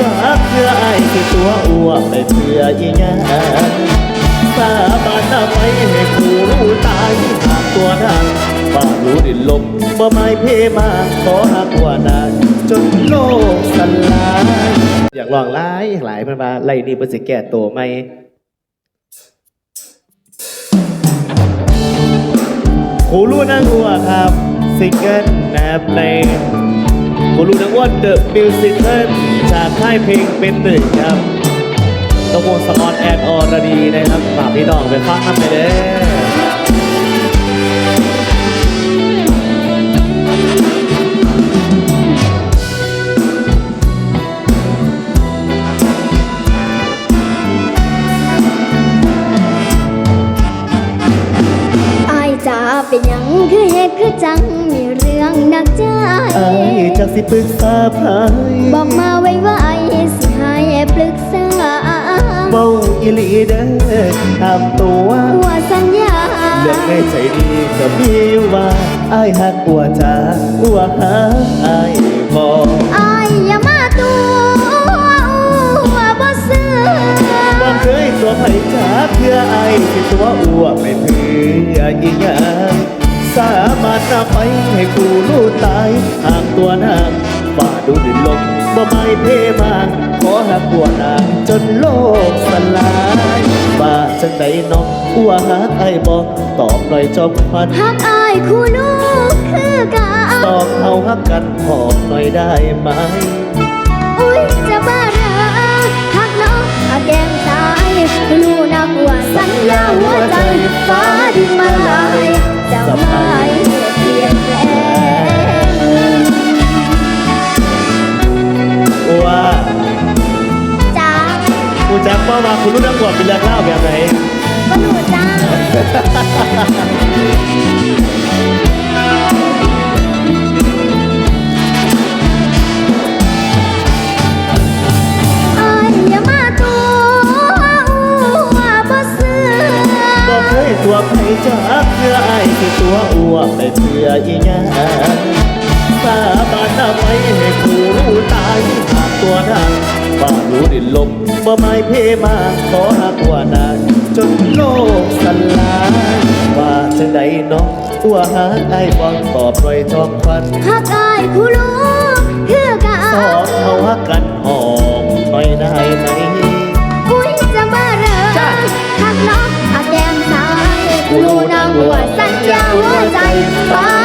จากเพื่อไอ้ที่ตัวอ้วกไปเพื่ออีหยังสาบานเอาไว้ให้ผู้รู้ตายหากตัวดังบ้ารู้ดินลมบ่ไม่เพมาขอหักว่านานจนโลกสลายอยากลองไล่หลายมันมาไล่นี่เป็นสิแก่ตัวไหมครูรู้นางหัวครับซิงเกิลนะครับในครูรู้นางอ้วนเดอะมิวสิคล จากค่ายเพลงเป็นหนึ่งครับตะวงสมอนแอนออรดีนะครับฝากพี่น้องไปฟังกันไปเด้อ เป็นหยังคือเหตุคือจังมีเรื่องหนักใจไอ้จากสิปรึกษาไผบอกมาไว้ว่าไอ้สิให้ปรึกษาเมาอีหลีเด้อทำตัวว่าสัญญาเรื่องในใจดีก็มีว่าไอ้ายหักอัวจ้าอัวหาไอ้ายบอกอายอย่ามาตัวว่าบ่ซื้อบ่เคยตัวไผจ้าเพื่อไอ้ที่ตัวอ้วกไม่เพื่ออีหยัง สามารถนำไปให้กูรู้ตาย หากตัวนางฝ่าดูดินลมบ่ไม่เพมาขอหักตัวนางจนโลกสลายว่าจังใดน้องอ้วหักไอ้บ่ตอบหน่อยจอมควันหักอายคู่ลูกคือกันตอบเอาหักกันหอมหน่อยได้ไหม จักว่าว่าคุณรู้นักบวชเป็นเรื่องเล่าแบบไหนก็หนูจ้าอายอย่ามาตัวว่าบ่ซื้อบอกเคยตัวใครจักเพื่อไอ้ที่ตัวอ้วกไปเพื่ออีหยัง ม่เพมาขอหักว่านานจนโลกสลายว่าจังใดน้องอ้วหักไอ้บองตอบหน่อยจอมควันหักอายคู่ลูกคือกันสองเขาหักกันหอมหน่อยได้ไหมอุ้ยจะมาเหรอจ้ะหักน้องหักแก้มซ้ายรู้นางหัวสัญญาหัวใจฟ้า